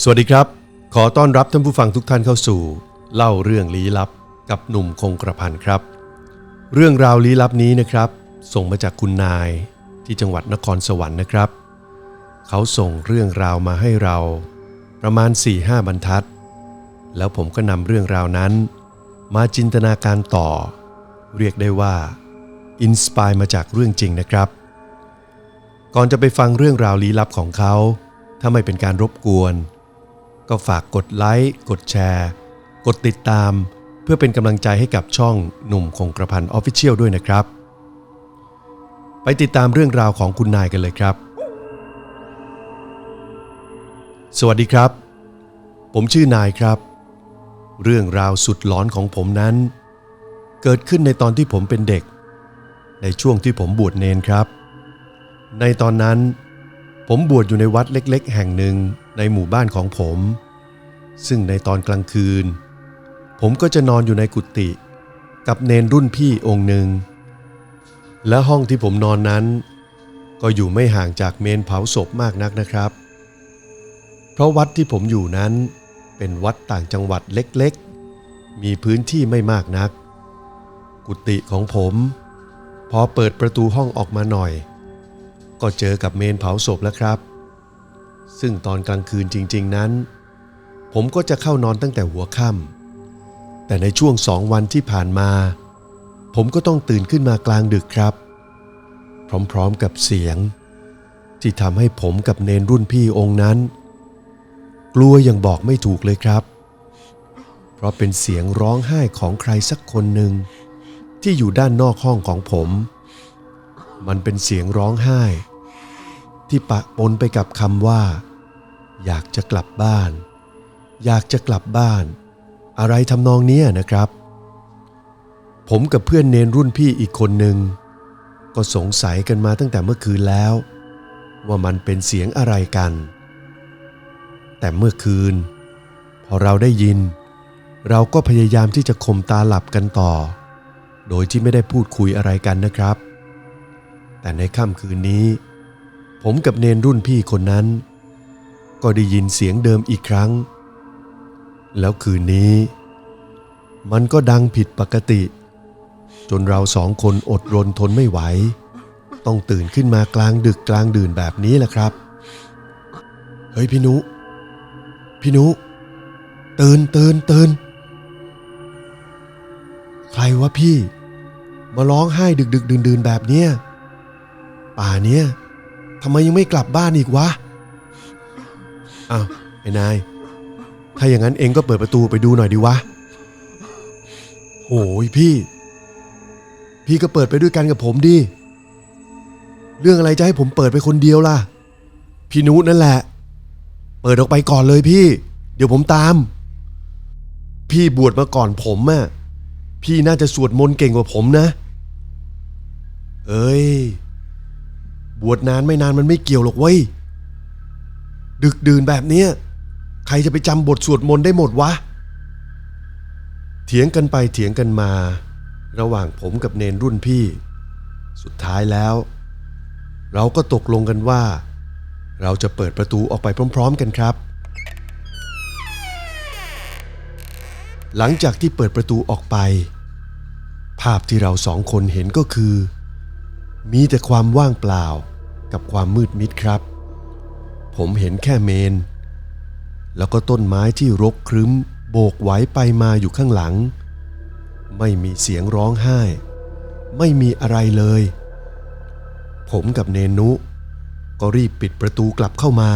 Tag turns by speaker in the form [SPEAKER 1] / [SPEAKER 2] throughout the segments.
[SPEAKER 1] สวัสดีครับ ขอต้อนรับท่านผู้ฟังทุกท่านเข้าสู่ เล่าเรื่องลี้ลับกับหนุ่มคงกระพันครับ เรื่องราวลี้ลับนี้นะครับ ส่งมาจากคุณนายที่จังหวัดนครสวรรค์นะครับ เขาส่งเรื่องราวมาให้เราประมาณ 4-5 บรรทัด แล้วผมก็นำเรื่องราวนั้น มาจินตนาการต่อ เรียกได้ว่าอินสปายมาจากเรื่องจริงนะครับ ก่อนจะไปฟังเรื่องราวลี้ลับของเขา ถ้าไม่เป็นการรบกวน ก็ฝากกดไลค์ กดแชร์ กดติดตาม เพื่อเป็นกำลังใจให้กับช่องหนุ่มคงกระพันออฟฟิเชียลด้วยนะครับ ไปติดตามเรื่องราวของคุณนายกันเลยครับ สวัสดีครับ ผมชื่อนายครับ เรื่องราวสุดหลอนของผมนั้น เกิดขึ้นในตอนที่ผมเป็นเด็ก ในช่วงที่ผมบวชเนนครับ ในตอนนั้นผมบวชอยู่ในวัดเล็ก ๆ แห่งหนึ่งในหมู่บ้านของผม ซึ่งในตอนกลางคืน ผมก็จะนอนอยู่ในกุฏิกับเนนรุ่นพี่องค์หนึ่ง และห้องที่ผมนอนนั้น ก็อยู่ไม่ห่างจากเมนเผาศพมากนักนะครับ เพราะวัดที่ผมอยู่นั้นเป็นวัดต่างจังหวัดเล็กๆ มีพื้นที่ไม่มากนัก กุฏิของผม พอเปิดประตูห้องออกมาหน่อย ก็เจอกับเมนเผาศพแล้วครับ ซึ่งตอนกลางคืนจริง ๆนั้น ผมก็จะเข้านอนตั้งแต่หัวค่ำแต่ในช่วงสองวันที่ผ่านมา ผมก็ต้องตื่นขึ้นมากลางดึกครับ พร้อมๆกับเสียง ที่ทำให้ผมกับเนนรุ่นพี่องค์นั้น กลัวอย่างบอกไม่ถูกเลยครับ เพราะเป็นเสียงร้องไห้ของใครสักคนหนึ่งที่อยู่ด้านนอกห้องของผม มันเป็นเสียงร้องไห้ ที่ปะปนไปกับคำว่า อยากจะกลับบ้าน อยากจะกลับบ้าน อะไรทำนองนี้นะครับ ผมกับเพื่อนเนนรุ่นพี่อีกคนหนึ่งก็สงสัยกันมาตั้งแต่เมื่อคืนแล้ว ว่ามันเป็นเสียงอะไรกัน แต่เมื่อคืน พอเราได้ยิน เราก็พยายามที่จะข่มตาหลับกันต่อ โดยที่ไม่ได้พูดคุยอะไรกันนะครับ แต่ในค่ำคืนนี้ ผมกับเนนรุ่นพี่คนนั้น ก็ได้ยินเสียงเดิมอีกครั้ง แล้วคืนนี้ มันก็ดังผิดปกติ จนเราสองคนอดรนทนไม่ไหว ต้องตื่นขึ้นมากลางดึกกลางดื่นแบบนี้แหละครับ เฮ้ยพี่นุ พี่นุ ตื่นตื่นตื่นใครวะพี่ มาร้องไห้ดึกดึกดื่นดื่นแบบเนี้ยป่าเนี้ยทำไมยังไม่กลับบ้านอีกวะอ้าวไอ้นาย ถ้าอย่างนั้นเองก็เปิดประตูไปดูหน่อยดีวะโอ้ยพี่ พี่ก็เปิดไปด้วยกันกับผมดิ เรื่องอะไรจะให้ผมเปิดไปคนเดียวล่ะ พี่นุนั่นแหละ เปิดออกไปก่อนเลยพี่ เดี๋ยวผมตาม พี่บวชมาก่อนผมอะ่ะพี่น่าจะสวดมนต์เก่งกว่าผมนะ เอ้ย บวชนานไม่นานมันไม่เกี่ยวหรอกเว้ย ดึกดื่นแบบเนี้ย ใครจะไปจำบทสวดมนต์ได้หมดวะ เถียงกันไปเถียงกันมา ระหว่างผมกับเนนรุ่นพี่ สุดท้ายแล้ว เราก็ตกลงกันว่า เราจะเปิดประตูออกไปพร้อม ๆ กันครับ หลังจากที่เปิดประตูออกไป ภาพที่เราสองคนเห็นก็คือ มีแต่ความว่างเปล่ากับความมืดมิดครับ ผมเห็นแค่เมน แล้วก็ต้นไม้ที่รกครึ้ม โบกไหวไปมาอยู่ข้างหลัง ไม่มีเสียงร้องไห้ ไม่มีอะไรเลย ผมกับเนนุ ก็รีบปิดประตูกลับเข้ามา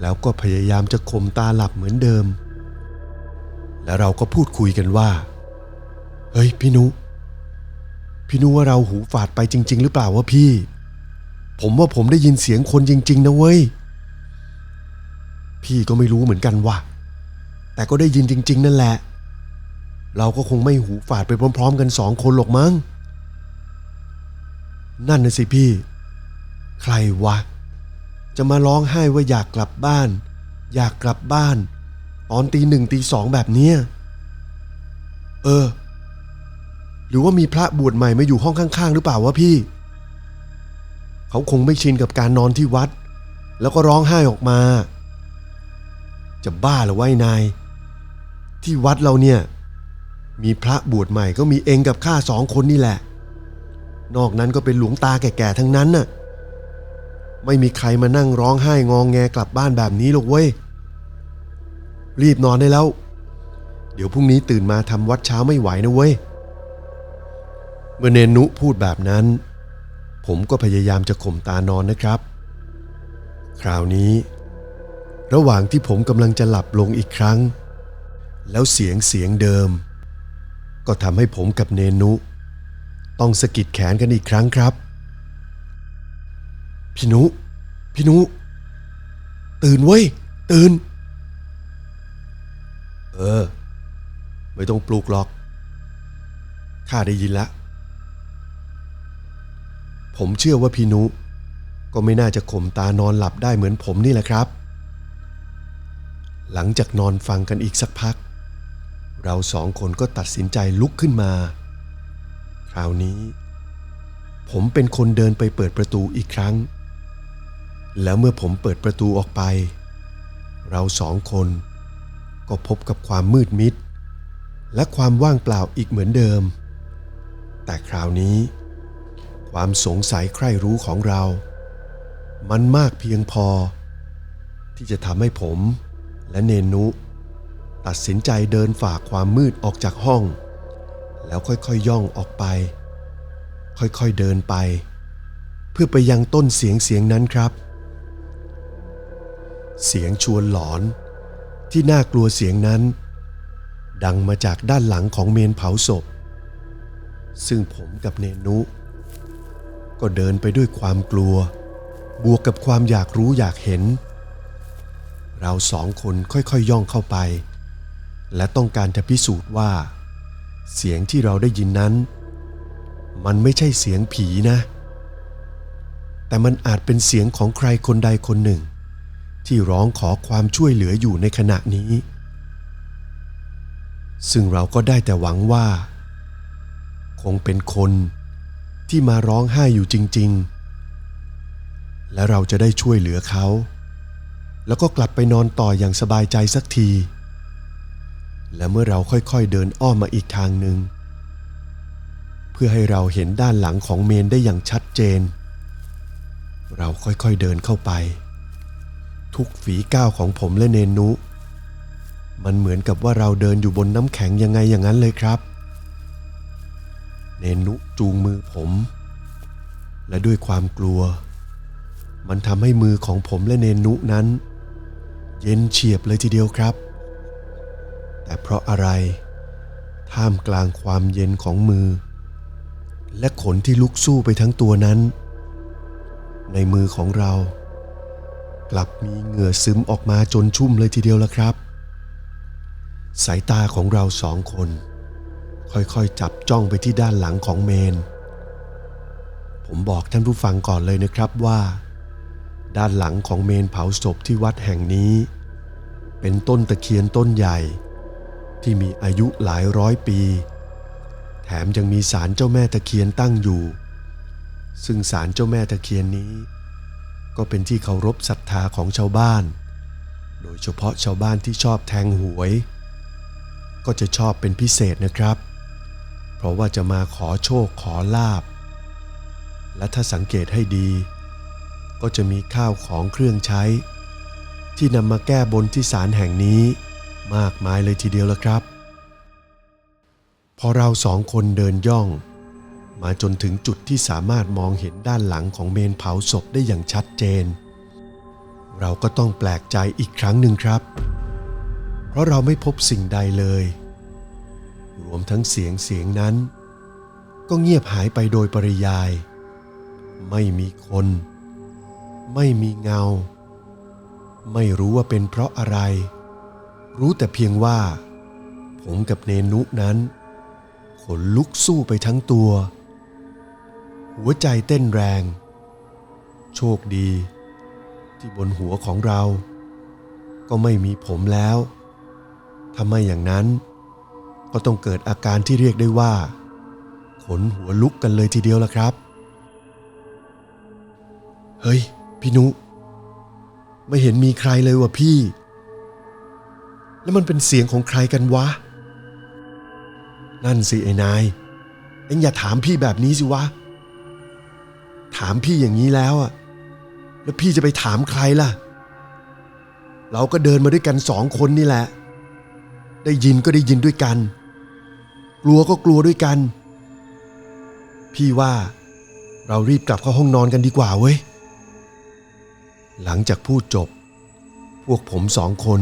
[SPEAKER 1] แล้วก็พยายามจะข่มตาหลับเหมือนเดิม แล้วเราก็พูดคุยกันว่า เฮ้ยพี่นุ พี่นุว่าเราหูฝาดไปจริง ๆ หรือเปล่าวะพี่ ผมว่าผมได้ยินเสียงคนจริง ๆ นะเว้ย พี่ก็ไม่รู้เหมือนกันว่ะ แต่ก็ได้ยินจริง ๆ นั่นแหละ เราก็คงไม่หูฝาดไปพร้อม ๆ กันสองคนหรอกมั้ง นั่นน่ะสิพี่ ใครวะ จะมาร้องไห้ว่าอยากกลับบ้าน อยากกลับบ้าน ตอนตีหนึ่งตีสองแบบเนี้ยเออ หรือว่ามีพระบวชใหม่มาอยู่ห้องข้าง ๆ หรือเปล่าวะพี่ เขาคงไม่ชินกับการนอนที่วัด แล้วก็ร้องไห้ออกมา จะบ้าหรือไอ้นาย ที่วัดเราเนี่ย มีพระบวชใหม่ก็มีเองกับข้าสองคนนี่แหละ นอกนั้นก็เป็นหลวงตาแก่ๆทั้งนั้นน่ะ ไม่มีใครมานั่งร้องไห้งองแงกลับบ้านแบบนี้หรอกเว้ย รีบนอนได้แล้ว เดี๋ยวพรุ่งนี้ตื่นมาทำวัดเช้าไม่ไหวนะเว้ย เมื่อเนนนุพูดแบบนั้น ผมก็พยายามจะข่มตานอนนะครับ คราวนี้ ระหว่างที่ผมกำลังจะหลับลงอีกครั้ง แล้วเสียงเสียงเดิม ก็ทำให้ผมกับเนนุ ต้องสะกิดแขนกันอีกครั้งครับ พี่นุ พี่นุ ตื่นเว้ย ตื่น เออ ไม่ต้องปลุกหรอกข้าได้ยินแล้วผมเชื่อว่าพี่นุก็ไม่น่าจะข่มตานอนหลับได้เหมือนผมนี่แหละครับ หลังจากนอนฟังกันอีกสักพัก เราสองคนก็ตัดสินใจลุกขึ้นมา คราวนี้ ผมเป็นคนเดินไปเปิดประตูอีกครั้ง แล้วเมื่อผมเปิดประตูออกไป เราสองคนก็พบกับความมืดมิด และความว่างเปล่าอีกเหมือนเดิม แต่คราวนี้ ความสงสัยใคร่รู้ของเรา มันมากเพียงพอ ที่จะทำให้ผม และเนนุ ตัดสินใจเดินฝ่าความมืดออกจากห้อง แล้วค่อยๆย่องออกไป ค่อยๆเดินไป เพื่อไปยังต้นเสียงเสียงนั้นครับ เสียงชวนหลอนที่น่ากลัวเสียงนั้น ดังมาจากด้านหลังของเมนเผาศพ ซึ่งผมกับเนนุ ก็เดินไปด้วยความกลัว บวกกับความอยากรู้อยากเห็น เราสองคนค่อยๆยย่องเข้าไป และต้องการจะพิสูจน์ว่า เสียงที่เราได้ยินนั้น มันไม่ใช่เสียงผีนะ แต่มันอาจเป็นเสียงของใครคนใดคนหนึ่ง ที่ร้องขอความช่วยเหลืออยู่ในขณะนี้ ซึ่งเราก็ได้แต่หวังว่า คงเป็นคนที่มาร้องไห้อยู่จริง ๆ และเราจะได้ช่วยเหลือเขา แล้วก็กลับไปนอนต่ออย่างสบายใจสักที และเมื่อเราค่อยๆเดินอ้อมมาอีกทางหนึ่ง เพื่อให้เราเห็นด้านหลังของเมนได้อย่างชัดเจน เราค่อยๆเดินเข้าไป ทุกฝีก้าวของผมและเนนุ มันเหมือนกับว่าเราเดินอยู่บนน้ำแข็งยังไงอย่างนั้นเลยครับ เนนุจูงมือผม และด้วยความกลัวมันทำให้มือของผมและเนนุนั้น เย็นเฉียบเลยทีเดียวครับ แต่เพราะอะไร ท่ามกลางความเย็นของมือ และขนที่ลุกสู้ไปทั้งตัวนั้น ในมือของเรา กลับมีเหงื่อซึมออกมาจนชุ่มเลยทีเดียวละครับ สายตาของเราสองคน ค่อยๆจับจ้องไปที่ด้านหลังของเมน ผมบอกท่านผู้ฟังก่อนเลยนะครับว่าด้านหลังของเมนเผาศพที่วัดแห่งนี้ เป็นต้นตะเคียนต้นใหญ่ ที่มีอายุหลายร้อยปี แถมยังมีศาลเจ้าแม่ตะเคียนตั้งอยู่ ซึ่งศาลเจ้าแม่ตะเคียนนี้ ก็เป็นที่เคารพศรัทธาของชาวบ้าน โดยเฉพาะชาวบ้านที่ชอบแทงหวย ก็จะชอบเป็นพิเศษนะครับ เพราะว่าจะมาขอโชคขอลาบ และถ้าสังเกตให้ดี ก็จะมีข้าวของเครื่องใช้ ที่นำมาแก้บนที่ศาลแห่งนี้ มากมายเลยทีเดียวละครับ พอเราสองคนเดินย่อง มาจนถึงจุดที่สามารถมองเห็นด้านหลังของเมนเผาศพได้อย่างชัดเจน เราก็ต้องแปลกใจอีกครั้งหนึ่งครับ เพราะเราไม่พบสิ่งใดเลย รวมทั้งเสียงเสียงนั้น ก็เงียบหายไปโดยปริยาย ไม่มีคน ไม่มีเงา ไม่รู้ว่าเป็นเพราะอะไร รู้แต่เพียงว่า ผมกับเนนุนั้น ขนลุกสู้ไปทั้งตัว หัวใจเต้นแรง โชคดี ที่บนหัวของเรา ก็ไม่มีผมแล้วถ้าไม่อย่างนั้น ก็ต้องเกิดอาการที่เรียกได้ว่า ขนหัวลุกกันเลยทีเดียวละครับ เฮ้ย พี่นุ ไม่เห็นมีใครเลยว่ะพี่ แล้วมันเป็นเสียงของใครกันวะ นั่นสิไอ้นาย เอ็งอย่าถามพี่แบบนี้สิวะ ถามพี่อย่างนี้แล้วอะแล้วพี่จะไปถามใครล่ะ เราก็เดินมาด้วยกันสองคนนี่แหละ ได้ยินก็ได้ยินด้วยกัน กลัวก็กลัวด้วยกัน พี่ว่าเรารีบกลับเข้าห้องนอนกันดีกว่าเว้ย หลังจากพูดจบ พวกผมสองคน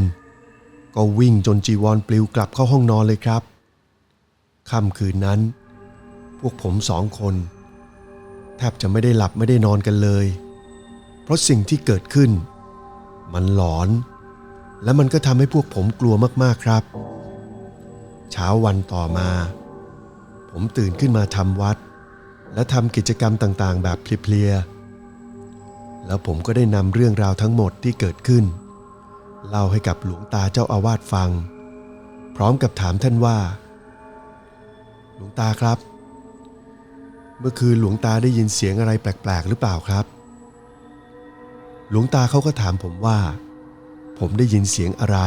[SPEAKER 1] ก็วิ่งจนจีวรปลิวกลับเข้าห้องนอนเลยครับค่ำคืนนั้น พวกผมสองคน แทบจะไม่ได้หลับไม่ได้นอนกันเลย เพราะสิ่งที่เกิดขึ้น มันหลอน และมันก็ทำให้พวกผมกลัวมากๆครับ เช้าวันต่อมา ผมตื่นขึ้นมาทำวัด และทำกิจกรรมต่างๆ แบบเพลียๆ แล้วผมก็ได้นำเรื่องราวทั้งหมดที่เกิดขึ้น เล่าให้กับหลวงตาเจ้าอาวาสฟัง พร้อมกับถามท่านว่า หลวงตาครับ เมื่อคืนหลวงตาได้ยินเสียงอะไรแปลกๆ หรือเปล่าครับ หลวงตาเขาก็ถามผมว่า ผมได้ยินเสียงอะไร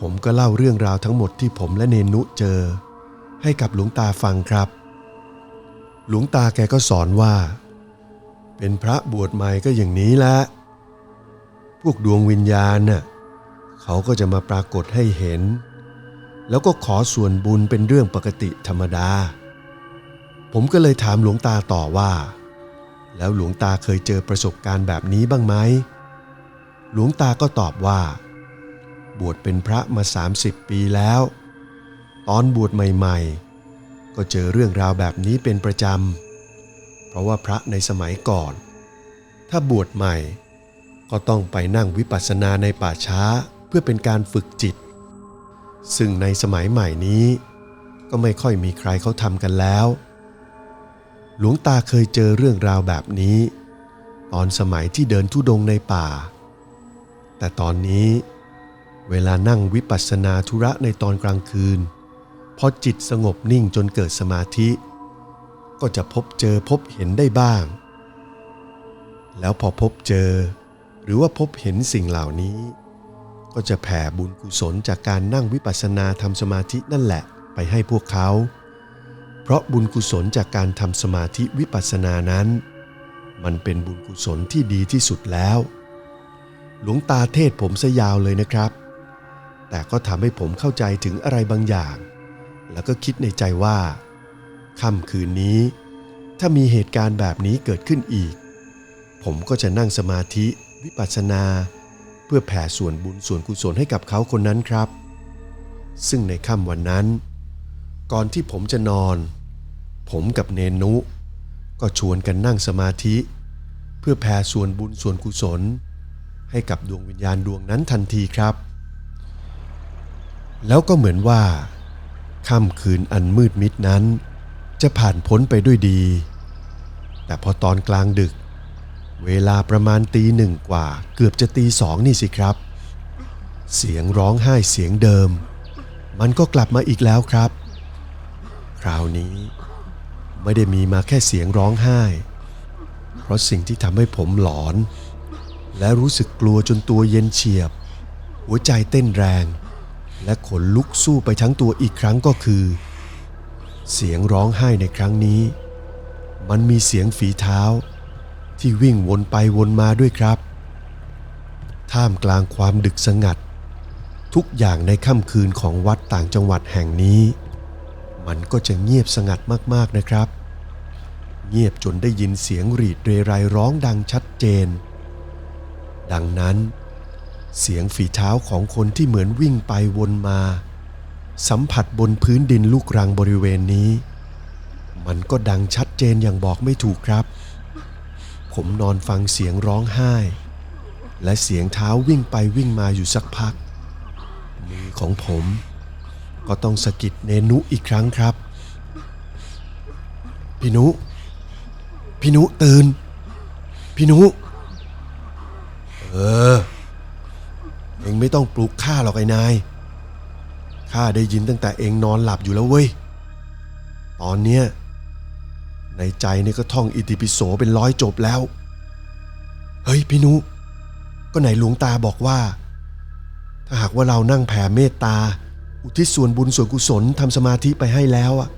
[SPEAKER 1] ผมก็เล่าเรื่องราวทั้งหมดที่ผมและเนนุเจอ ให้กับหลวงตาฟังครับ หลวงตาแกก็สอนว่า เป็นพระบวชใหม่ก็อย่างนี้แหละ พวกดวงวิญญาณน่ะเขาก็จะมาปรากฏให้เห็น แล้วก็ขอส่วนบุญเป็นเรื่องปกติธรรมดา ผมก็เลยถามหลวงตาต่อว่า แล้วหลวงตาเคยเจอประสบการณ์แบบนี้บ้างไหมหลวงตาก็ตอบว่า บวชเป็นพระมา 30 ปีแล้ว ตอนบวชใหม่ๆ ก็เจอเรื่องราวแบบนี้เป็นประจำ เพราะว่าพระในสมัยก่อน ถ้าบวชใหม่ ก็ต้องไปนั่งวิปัสสนาในป่าช้าเพื่อเป็นการฝึกจิต ซึ่งในสมัยใหม่นี้ ก็ไม่ค่อยมีใครเขาทำกันแล้ว หลวงตาเคยเจอเรื่องราวแบบนี้ ตอนสมัยที่เดินทุดงในป่า แต่ตอนนี้เวลานั่งวิปัสสนาธุระในตอนกลางคืนพอจิตสงบนิ่งจนเกิดสมาธิ ก็จะพบเจอพบเห็นได้บ้าง แล้วพอพบเจอ หรือว่าพบเห็นสิ่งเหล่านี้ ก็จะแผ่บุญกุศลจากการนั่งวิปัสสนาทำสมาธินั่นแหละไปให้พวกเขา เพราะบุญกุศลจากการทำสมาธิวิปัสสนานั้น มันเป็นบุญกุศลที่ดีที่สุดแล้ว หลวงตาเทศผมซะยาวเลยนะครับ แต่ก็ทำให้ผมเข้าใจถึงอะไรบางอย่าง แล้วก็คิดในใจว่า ค่ำคืนนี้ ถ้ามีเหตุการณ์แบบนี้เกิดขึ้นอีก ผมก็จะนั่งสมาธิวิปัสสนา เพื่อแผ่ส่วนบุญส่วนกุศลให้กับเขาคนนั้นครับ ซึ่งในค่ำวันนั้น ก่อนที่ผมจะนอน ผมกับเนนุ ก็ชวนกันนั่งสมาธิ เพื่อแผ่ส่วนบุญส่วนกุศล ให้กับดวงวิญญาณดวงนั้นทันทีครับ แล้วก็เหมือนว่าค่ำคืนอันมืดมิดนั้น จะผ่านพ้นไปด้วยดี แต่พอตอนกลางดึก เวลาประมาณตีหนึ่งกว่าเกือบจะตีสองนี่สิครับ เสียงร้องไห้เสียงเดิม มันก็กลับมาอีกแล้วครับ คราวนี้ไม่ได้มีมาแค่เสียงร้องไห้ เพราะสิ่งที่ทำให้ผมหลอน และรู้สึกกลัวจนตัวเย็นเฉียบ หัวใจเต้นแรง และขนลุกสู้ไปทั้งตัวอีกครั้งก็คือ เสียงร้องไห้ในครั้งนี้ มันมีเสียงฝีเท้า ที่วิ่งวนไปวนมาด้วยครับ ท่ามกลางความดึกสงัด ทุกอย่างในค่ำคืนของวัดต่างจังหวัดแห่งนี้ มันก็จะเงียบสงัดมากๆนะครับ เงียบจนได้ยินเสียงรีดเรไรร้องดังชัดเจน ดังนั้น เสียงฝีเท้าของคนที่เหมือนวิ่งไปวนมา สัมผัสบนพื้นดินลูกรังบริเวณนี้ มันก็ดังชัดเจนอย่างบอกไม่ถูกครับ ผมนอนฟังเสียงร้องไห้ และเสียงเท้าวิ่งไปวิ่งมาอยู่สักพัก มือของผม ก็ต้องสะกิดเนนุอีกครั้งครับ พี่นุพี่นุตื่น พี่นุ เออ เองไม่ต้องปลุกข้าหรอกไอ้นาย ข้าได้ยินตั้งแต่เองนอนหลับอยู่แล้วเว้ย ตอนเนี้ยในใจนี่ก็ท่องอิติปิโสเป็นร้อยจบแล้ว เฮ้ยพี่นุ ก็ไหนหลวงตาบอกว่า ถ้าหากว่าเรานั่งแผ่เมตตา อุทิศส่วนบุญส่วนกุศลทำสมาธิไปให้แล้วอะ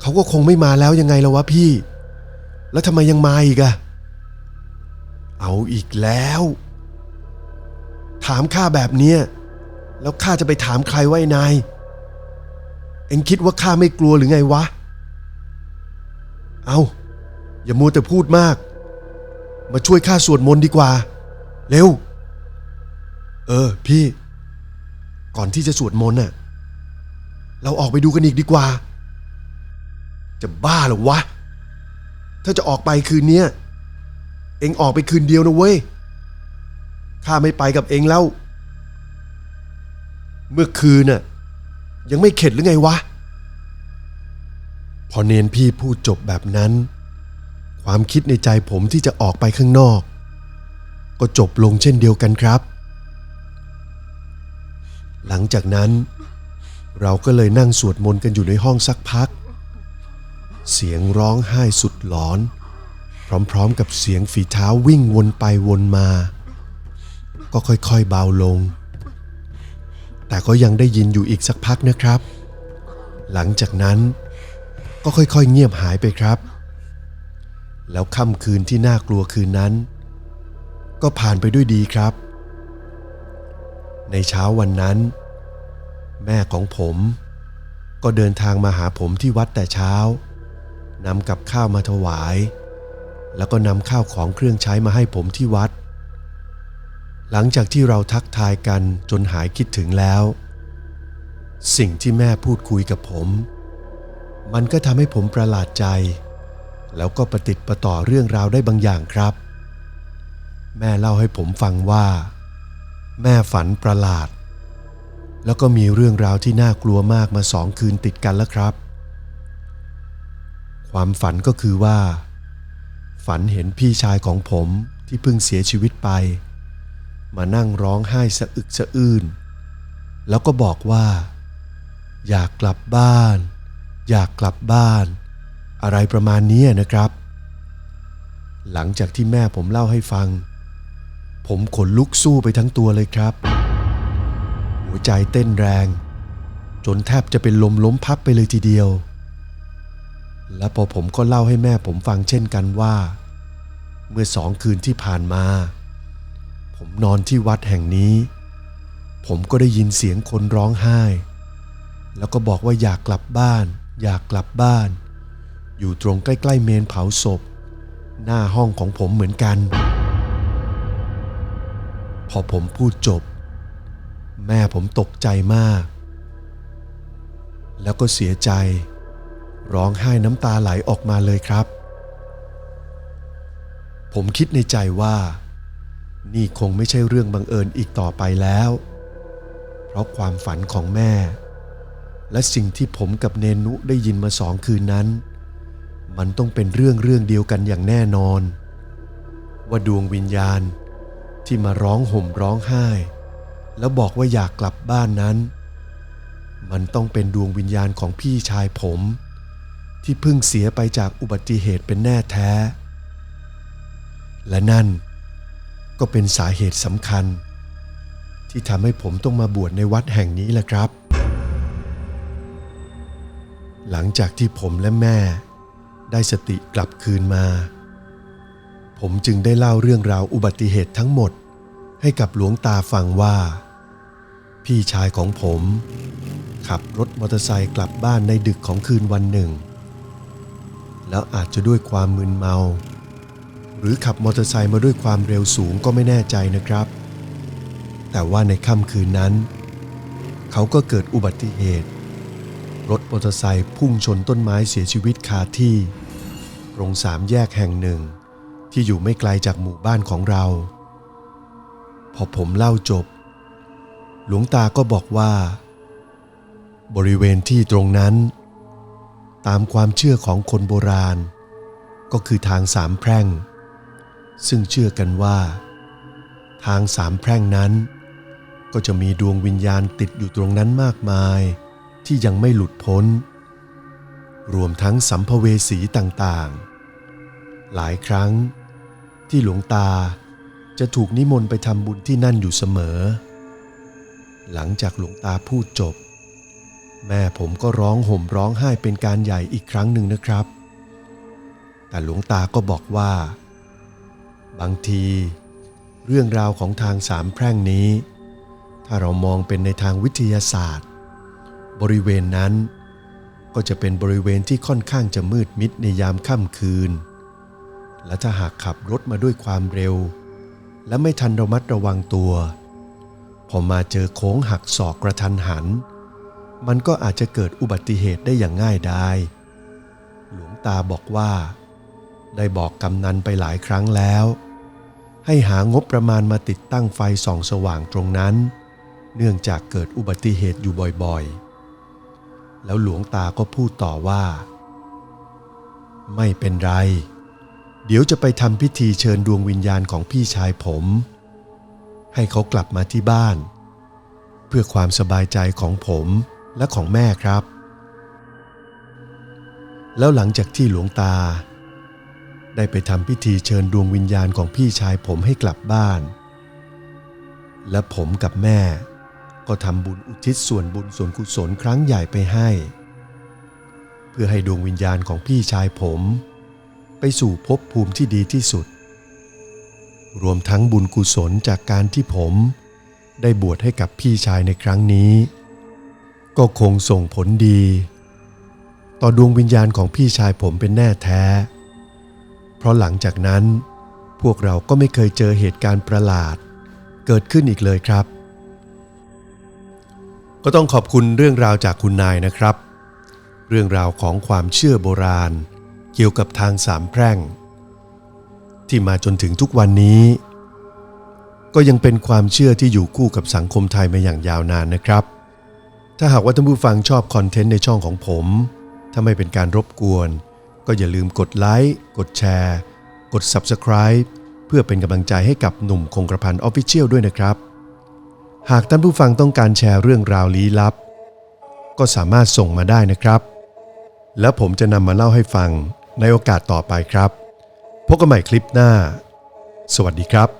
[SPEAKER 1] เขาก็คงไม่มาแล้วยังไงแล้ววะพี่ แล้วทำไมยังมาอีกอะเอาอีกแล้ว ถามข้าแบบเนี้ย แล้วข้าจะไปถามใครไว้นาย เอ็งคิดว่าข้าไม่กลัวหรือไงวะ เอา อย่ามัวแต่พูดมาก มาช่วยข้าสวดมนต์ดีกว่า เร็ว เออ พี่ ก่อนที่จะสวดมนต์น่ะ เราออกไปดูกันอีกดีกว่า จะบ้าหรอวะ ถ้าจะออกไปคืนเนี้ย เอ็งออกไปคืนเดียวนะเว้ย ข้าไม่ไปกับเอ็งแล้ว เมื่อคืนน่ะยังไม่เข็ดหรือไงวะ พอเนนพี่พูดจบแบบนั้น ความคิดในใจผมที่จะออกไปข้างนอก ก็จบลงเช่นเดียวกันครับ หลังจากนั้น เราก็เลยนั่งสวดมนต์กันอยู่ในห้องสักพัก เสียงร้องไห้สุดหลอน พร้อมๆกับเสียงฝีเท้าวิ่งวนไปวนมา ก็ค่อยๆเบาลง แต่ก็ยังได้ยินอยู่อีกสักพักนะครับ หลังจากนั้น ก็ค่อยๆเงียบหายไปครับ แล้วค่ำคืนที่น่ากลัวคืนนั้น ก็ผ่านไปด้วยดีครับ ในเช้าวันนั้น แม่ของผม ก็เดินทางมาหาผมที่วัดแต่เช้านำกับข้าวมาถวาย แล้วก็นำข้าวของเครื่องใช้มาให้ผมที่วัด หลังจากที่เราทักทายกันจนหายคิดถึงแล้ว สิ่งที่แม่พูดคุยกับผม มันก็ทำให้ผมประหลาดใจ แล้วก็ประติดประต่อเรื่องราวได้บางอย่างครับ แม่เล่าให้ผมฟังว่า แม่ฝันประหลาด แล้วก็มีเรื่องราวที่น่ากลัวมากมาสองคืนติดกันแล้วครับ ความฝันก็คือว่า ฝันเห็นพี่ชายของผมที่เพิ่งเสียชีวิตไป มานั่งร้องไห้สะอึกสะอื้น แล้วก็บอกว่า อยากกลับบ้าน อยากกลับบ้าน อะไรประมาณนี้นะครับ หลังจากที่แม่ผมเล่าให้ฟัง ผมขนลุกสู้ไปทั้งตัวเลยครับ หัวใจเต้นแรง จนแทบจะเป็นลมล้มพับไปเลยทีเดียว และพอผมก็เล่าให้แม่ผมฟังเช่นกันว่า เมื่อสองคืนที่ผ่านมา ผมนอนที่วัดแห่งนี้ ผมก็ได้ยินเสียงคนร้องไห้ แล้วก็บอกว่าอยากกลับบ้าน อยากกลับบ้าน อยู่ตรงใกล้ๆเมนเผาศพ หน้าห้องของผมเหมือนกัน พอผมพูดจบ แม่ผมตกใจมาก แล้วก็เสียใจ ร้องไห้น้ำตาไหลออกมาเลยครับ ผมคิดในใจว่า นี่คงไม่ใช่เรื่องบังเอิญอีกต่อไปแล้ว เพราะความฝันของแม่ และสิ่งที่ผมกับเนนุได้ยินมาสองคืนนั้น มันต้องเป็นเรื่องเรื่องเดียวกันอย่างแน่นอน ว่าดวงวิญญาณที่มาร้องห่มร้องไห้ แล้วบอกว่าอยากกลับบ้านนั้น มันต้องเป็นดวงวิญญาณของพี่ชายผม ที่เพิ่งเสียไปจากอุบัติเหตุเป็นแน่แท้ และนั่น ก็เป็นสาเหตุสำคัญ ที่ทำให้ผมต้องมาบวชในวัดแห่งนี้แหละครับ หลังจากที่ผมและแม่ได้สติกลับคืนมา ผมจึงได้เล่าเรื่องราวอุบัติเหตุทั้งหมดให้กับหลวงตาฟังว่า พี่ชายของผม ขับรถมอเตอร์ไซค์กลับบ้านในดึกของคืนวันหนึ่ง แล้วอาจจะด้วยความมึนเมา หรือขับมอเตอร์ไซค์มาด้วยความเร็วสูงก็ไม่แน่ใจนะครับ แต่ว่าในค่ำคืนนั้น เขาก็เกิดอุบัติเหตุ รถมอเตอร์ไซค์พุ่งชนต้นไม้เสียชีวิตคาที่ ตรงสามแยกแห่งหนึ่ง ที่อยู่ไม่ไกลจากหมู่บ้านของเรา พอผมเล่าจบ หลวงตาก็บอกว่า บริเวณที่ตรงนั้น ตามความเชื่อของคนโบราณ ก็คือทางสามแพร่ง ซึ่งเชื่อกันว่า ทางสามแพร่งนั้น ก็จะมีดวงวิญญาณติดอยู่ตรงนั้นมากมายที่ยังไม่หลุดพ้น รวมทั้งสัมภเวสีต่างๆ หลายครั้งที่หลวงตาจะถูกนิมนต์ไปทำบุญที่นั่นอยู่เสมอ หลังจากหลวงตาพูดจบ แม่ผมก็ร้องห่มร้องไห้เป็นการใหญ่อีกครั้งหนึ่งนะครับ แต่หลวงตาก็บอกว่า บางที เรื่องราวของทางสามแพร่งนี้ ถ้าเรามองเป็นในทางวิทยาศาสตร์ บริเวณนั้น ก็จะเป็นบริเวณที่ค่อนข้างจะมืดมิดในยามค่ำคืน และถ้าหากขับรถมาด้วยความเร็ว และไม่ทันระมัดระวังตัว พอมาเจอโค้งหักศอกกระทันหัน มันก็อาจจะเกิดอุบัติเหตุได้อย่างง่ายดายหลวงตาบอกว่าได้บอกกำนันไปหลายครั้งแล้ว ให้หางบประมาณมาติดตั้งไฟส่องสว่างตรงนั้น เนื่องจากเกิดอุบัติเหตุอยู่บ่อยๆ แล้วหลวงตาก็พูดต่อว่า ไม่เป็นไร เดี๋ยวจะไปทำพิธีเชิญดวงวิญญาณของพี่ชายผม ให้เขากลับมาที่บ้าน เพื่อความสบายใจของผมและของแม่ครับ แล้วหลังจากที่หลวงตา ได้ไปทำพิธีเชิญดวงวิญญาณของพี่ชายผมให้กลับบ้าน และผมกับแม่ ก็ทำบุญอุทิศส่วนบุญส่วนกุศลครั้งใหญ่ไปให้ เพื่อให้ดวงวิญญาณของพี่ชายผม ไปสู่ภพภูมิที่ดีที่สุด รวมทั้งบุญกุศลจากการที่ผมได้บวชให้กับพี่ชายในครั้งนี้ ก็คงส่งผลดี ต่อดวงวิญญาณของพี่ชายผมเป็นแน่แท้ เพราะหลังจากนั้น พวกเราก็ไม่เคยเจอเหตุการณ์ประหลาด เกิดขึ้นอีกเลยครับ ก็ต้องขอบคุณเรื่องราวจากคุณนายนะครับ เรื่องราวของความเชื่อโบราณ เกี่ยวกับทางสามแพร่ง ที่มาจนถึงทุกวันนี้ ก็ยังเป็นความเชื่อที่อยู่คู่กับสังคมไทยมาอย่างยาวนานนะครับ ถ้าหากว่าท่านผู้ฟังชอบคอนเทนต์ในช่องของผม ถ้าไม่เป็นการรบกวน ก็อย่าลืมกดไลค์ กดแชร์ กด Subscribe เพื่อเป็นกำลังใจให้กับหนุ่มคงกระพันออฟฟิเชียลด้วยนะครับ หากท่านผู้ฟังต้องการแชร์เรื่องราวลี้ลับ ก็สามารถส่งมาได้นะครับ แล้วผมจะนำมาเล่าให้ฟังในโอกาสต่อไปครับ พบกันใหม่คลิปหน้า สวัสดีครับ